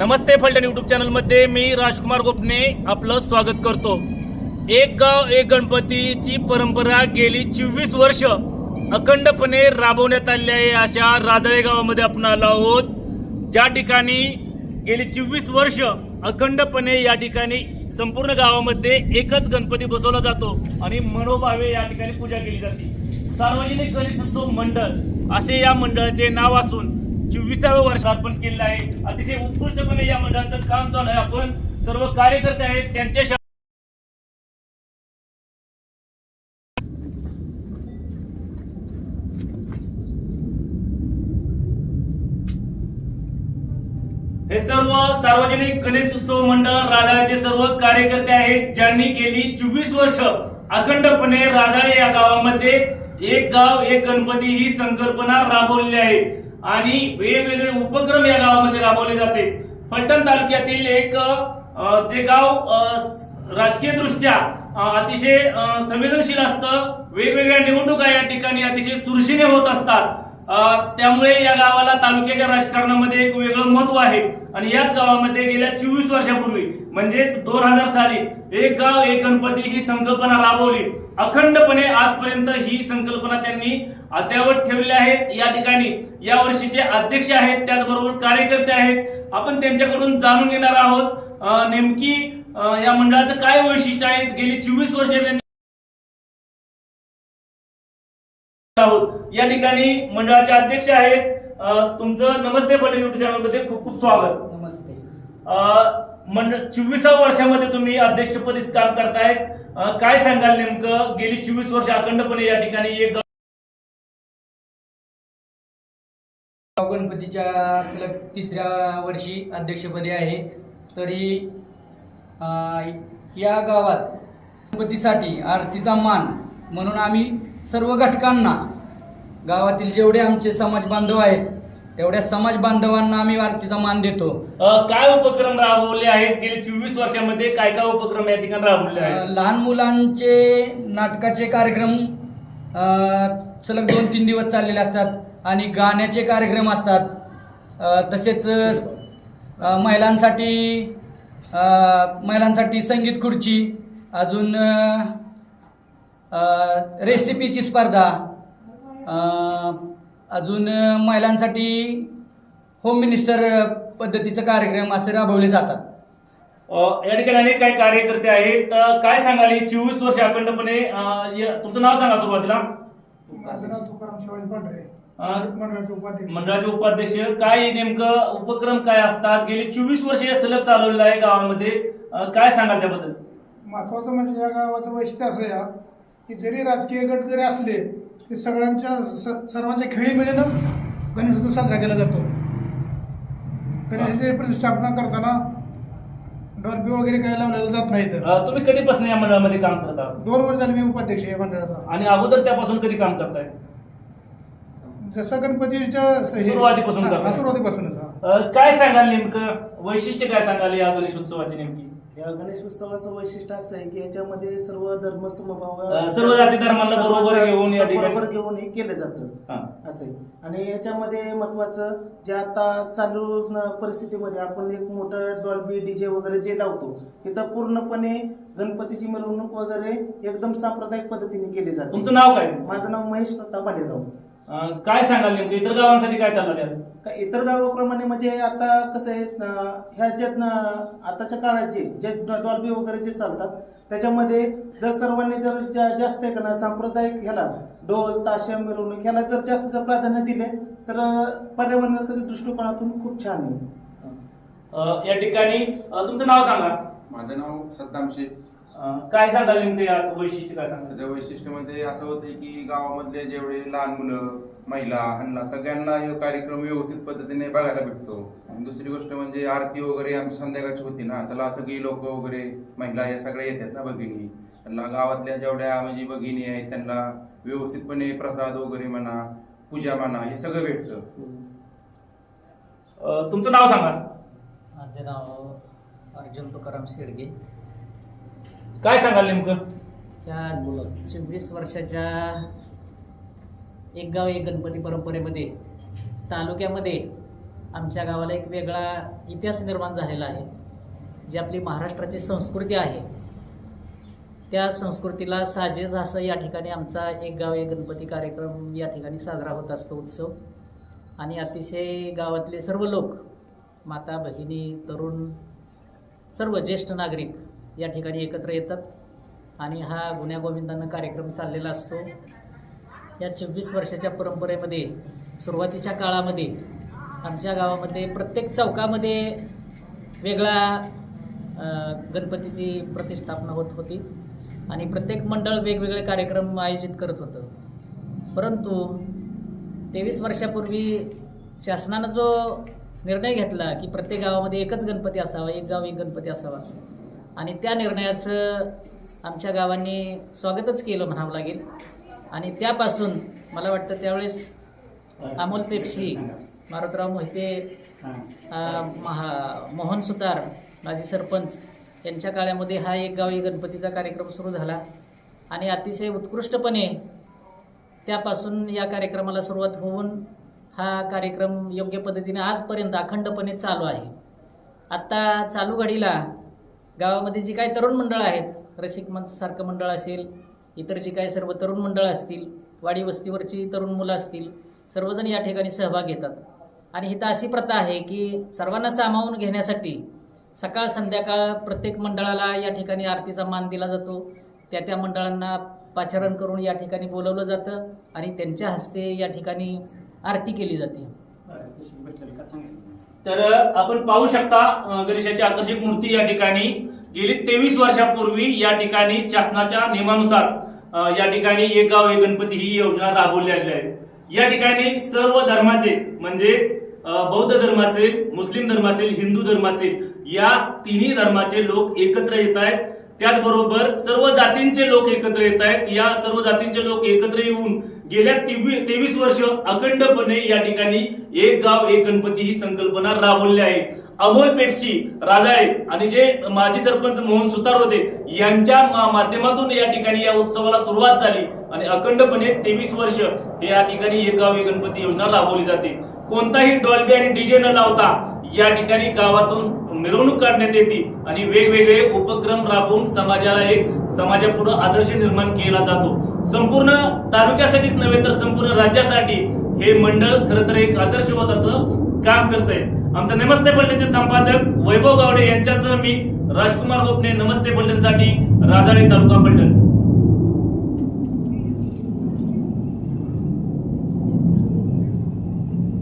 नमस्ते Phaltan YouTube चॅनलमध्ये मी राजकुमार गोपने आपलं स्वागत करतो. एक गाव एक गणपतीची परंपरा गेली चोवीस वर्ष अखंडपणे राबवण्यात आली आहे अशा राजळे गावामध्ये आपण आलो आहोत. ज्या ठिकाणी गेली चोवीस वर्ष अखंडपणे या ठिकाणी संपूर्ण गावामध्ये एकच गणपती बसवला जातो आणि मनोभावे या ठिकाणी पूजा केली जाते. सार्वजनिक गणेशोत्सव मंडळ असे या मंडळाचे नाव असून चोवीसाव्या वर्ष अर्पण केलेलं आहे. अतिशय उत्कृष्टपणे या मंडळाचं काम चालू आहे. आपण सर्व कार्यकर्ते आहेत त्यांच्या हे सर्व सार्वजनिक गणेशोत्सव मंडळ राजाळ्याचे सर्व कार्यकर्ते आहेत ज्यांनी गेली चोवीस वर्ष अखंडपणे राजाळे या गावामध्ये एक गाव एक गणपती ही संकल्पना राबवलेली आहे. आणि वेगवेगळे उपक्रम या गावामध्ये राबवले जाते. फलटण तालुक्यातील एक जे गाव राजकीय दृष्ट्या अतिशय संवेदनशील असतं वेगवेगळ्या निवडणुका या ठिकाणी अतिशय चुरशीने होत असतात. त्यामुळे या गावाला तालुक्याच्या राजकारणामध्ये एक वेगळं महत्त्व आहे. आणि याच गावामध्ये गेल्या चोवीस वर्षापूर्वी म्हणजेच दोन हजार साली एक गाव एक गणपती ही संकल्पना राबवली. अखंडपणे आजपर्यंत ही संकल्पना त्यांनी अद्यावत ठेवली आहेत. या ठिकाणी या वर्षीचे अध्यक्ष आहेत त्याचबरोबर कार्यकर्ते आहेत. आपण त्यांच्याकडून जाणून घेणार आहोत नेमकी या मंडळाचं काय वैशिष्ट्य आहे. गेली चोवीस वर्ष त्यांनी आहोत. या ठिकाणी मंडळाचे अध्यक्ष आहेत. तुमचं नमस्ते पटेल युट्यूब चॅनलमध्ये खूप खूप स्वागत. नमस्ते. अ, मंडळ चोवीसाव्या वर्षामध्ये तुम्ही अध्यक्षपदी काम करतायत. काय सांगाल नेमकं? गेली चोवीस वर्ष अखंडपणे या ठिकाणी एक गणपतीच्या सलग तिसऱ्या वर्षी अध्यक्षपदी आहे. तरी या गावात गणपतीसाठी आरतीचा मान म्हणून आम्ही सर्व घटकांना गावातील जेवढे आमचे समाज बांधव आहेत तेवढ्या समाज बांधवांना आम्ही आरतीचा मान देतो. अ, काय उपक्रम राबवले आहेत? गेली चोवीस वर्षामध्ये काय काय उपक्रम या ठिकाणी राबवले आहेत? अं, लहान मुलांचे नाटकाचे कार्यक्रम अं, सलग दोन तीन दिवस चाललेले असतात आणि गाण्याचे कार्यक्रम असतात. अं, तसेच अं, महिलांसाठी अं, महिलांसाठी संगीत खुर्ची अजून अं, अं, रेसिपीची स्पर्धा अजून महिलांसाठी होम मिनिस्टर पद्धतीचे कार्यक्रम असे राबवले जातात. अ, या ठिकाणी अनेक काही कार्यकर्ते आहेत. काय सांगाल? ही चोवीस वर्ष अखंडपणे या- तुमचं नाव सांगा सुरुवातीला. माझं नाव तुकाराम शिवाजी पांढरे. मंडळाचे उपाध्यक्ष. मंडळाचे उपाध्यक्ष. काय नेमकं उपक्रम काय असतात? गेली चोवीस वर्ष हे सलग चालवलेलं आहे गावामध्ये. अ, काय सांगाल त्याबद्दल? महत्वाचं म्हणजे या गावाचं वैशिष्ट्य असं या की जरी राजकीय गट जरी असले ते सगळ्यांच्या स- सर्वांच्या खेळीमेळीनं गणेशोत्सव साजरा केला जातो. गणेशाची प्रतिष्ठापना करताना डॉल्बी वगैरे काय लावलेलं जात नाही तर अ, तुम्ही कधीपासून या मंडळामध्ये काम करत? दोन वर्ष झाले मी उपाध्यक्ष आहे या मंडळाचा. आणि अगोदर त्यापासून कधी काम करताय? जसं गणपतीच्या हे- सुरुवातीपासून हा. सुरुवातीपासूनच हा. अ, काय सांगाल नेमकं? वैशिष्ट्य काय सांगाल या गणेशोत्सवाची नेमकी? या गणेश उत्सवाचं वैशिष्ट्य असं आहे की याच्यामध्ये सर्व धर्म समभाव सर्व जाती सर्व बरोबर घेऊन या ठिकाणी- बरोबर घेऊन हे केलं जातं. हा. असं आहे. आणि याच्यामध्ये महत्वाचं जे आता चालू परिस्थितीमध्ये आपण एक मोठं डॉल्बी डीजे वगैरे जे लावतो तिथं पूर्णपणे गणपतीची मिरवणूक वगैरे एकदम सांप्रदायिक पद्धतीने केली जाते. तुमचं नाव काय? माझं नाव महेश प्रताप आलेराव काय सांगाल नेमकं? इतर गावांसाठी काय सांगाल यात? का इतर गावाप्रमाणे म्हणजे आता कसं आहे अं, ह्या ज्यात न- आताच्या काळात जे जे डॉल्बी वगैरे जे चालतात त्याच्यामध्ये जर सर्वांनी जर जा- जास्त आहे का ना सांप्रदायिक ह्याला ढोल ताशा मिरवणूक ह्याला जर जास्त जर प्राधान्य दिले तर अं, पर्यावरणाच्या दृष्टिकोनातून खूप छान आहे. अ, या ठिकाणी अ, तुमचं नाव सांगा. माझं नाव सद्दाम शेख. काय सांगाल नेमकं याचं वैशिष्ट्य काय सांगाल? त्याचं वैशिष्ट्य म्हणजे असं होतं की गावामधले जेवढे लहान मुलं महिला ह्यांना सगळ्यांना हे कार्यक्रम व्यवस्थित पद्धतीने बघायला भेटतो. आणि दुसरी गोष्ट म्हणजे आरती वगैरे आमची संध्याकाळची होती ना त्याला सगळी लोक वगैरे महिला या सगळ्या येतात ना भगिनी. त्यांना गावातल्या जेवढ्या म्हणजे भगिनी आहेत त्यांना व्यवस्थितपणे प्रसाद वगैरे म्हणा पूजा म्हणा हे सगळं भेटतं. अ, तुमचं नाव सांगा माझे नाव अर्जुन तुकाराम शेडगे. काय सांगाल नेमकं? त्या चोवीस वर्षाच्या एक गाव एक गणपती परंपरेमध्ये तालुक्यामध्ये आमच्या गावाला एक वेगळा इतिहास निर्माण झालेला आहे. जी आपली महाराष्ट्राची संस्कृती आहे. त्या संस्कृतीला साजेस असं या ठिकाणी आमचा एक गाव एक गणपती कार्यक्रम या ठिकाणी साजरा होत असतो उत्सव. आणि अतिशय गावातले सर्व लोक माता भगिनी तरुण सर्व ज्येष्ठ नागरिक या ठिकाणी एकत्र येतात. आणि हा गुण्यागोविंदानं कार्यक्रम चाललेला असतो. या चोवीस वर्षाच्या परंपरेमध्ये सुरुवातीच्या काळामध्ये आमच्या गावामध्ये प्रत्येक चौकामध्ये वेगळा गणपतीची प्रतिष्ठापना होत होती. आणि प्रत्येक मंडळ वेगवेगळे कार्यक्रम आयोजित करत होतं. परंतु तेवीस वर्षापूर्वी शासनानं जो निर्णय घेतला की प्रत्येक गावामध्ये एकच गणपती असावा एक गाव एक गणपती असावा आणि त्या निर्णयाचं आमच्या गावांनी स्वागतच केलं म्हणावं लागेल. आणि त्यापासून मला वाटतं त्यावेळेस अमोल पेप्सी मारुतराव मोहिते महा मोहन सुतार माजी सरपंच यांच्या काळामध्ये हा एक गावी गणपतीचा कार्यक्रम सुरू झाला. आणि अतिशय उत्कृष्टपणे त्यापासून या कार्यक्रमाला सुरुवात होऊन हा कार्यक्रम योग्य पद्धतीने आजपर्यंत अखंडपणे चालू आहे. आत्ता चालू घडीला गावामध्ये जी काही तरुण मंडळं आहेत रसिक मंचसारखं मंडळ असेल इतर जी काही सर्व तरुण मंडळं असतील वाडी वस्तीवरची तरुण मुलं असतील सर्वजण या ठिकाणी सहभाग घेतात. आणि इथं अशी प्रथा आहे की सर्वांना सामावून घेण्यासाठी सकाळ संध्याकाळ प्रत्येक मंडळाला या ठिकाणी आरतीचा मान दिला जातो. त्या त्या मंडळांना पाचारण करून या ठिकाणी बोलवलं जातं आणि त्यांच्या हस्ते या ठिकाणी आरती केली जाते. तर आपण पाहू शकता गणेशाची आकर्षक मूर्ती या ठिकाणी गेली तेवीस वर्षापूर्वी या ठिकाणी शासनाच्या नियमानुसार या ठिकाणी एक गाव एक गणपती ही योजना राबवली आहे. या ठिकाणी सर्व धर्माचे म्हणजेच बौद्ध धर्म असेल मुस्लिम धर्म असेल हिंदू धर्म असेल या तिन्ही धर्माचे लोक एकत्र येत आहेत. त्याचबरोबर सर्व जातींचे लोक एकत्र येत आहेत. या सर्व जातींचे लोक एकत्र येऊन गेल्या तेवीस वर्ष अखंडपणे या ठिकाणी एक गाव एक गणपती ही संकल्पना राबवली आहे. अमोल पेप्सी राजाळे आणि जे माजी सरपंच मोहन सुतार होते यांच्या माध्यमातून या ठिकाणी या उत्सवाला सुरुवात झाली. आणि अखंडपणे तेवीस वर्ष हे या ठिकाणी एक गाव गणपती योजना राबवली जाते. कोणताही डॉल्बी आणि डीजे न लावता या ठिकाणी गावातून मिरवणूक काढण्यात येते आणि वेगवेगळे उपक्रम राबवून समाजाला एक समाजापुढे आदर्श निर्माण केला जातो. संपूर्ण तालुक्यासाठीच नव्हे तर संपूर्ण राज्यासाठी हे मंडळ खरं तर एक आदर्शवत असं काम करत आहे आमचं नमस्ते पलटणचे संपादक वैभव गावडे यांच्यासह मी राजकुमार गोपने नमस्ते पलटणसाठी राजाळे तालुका पलटण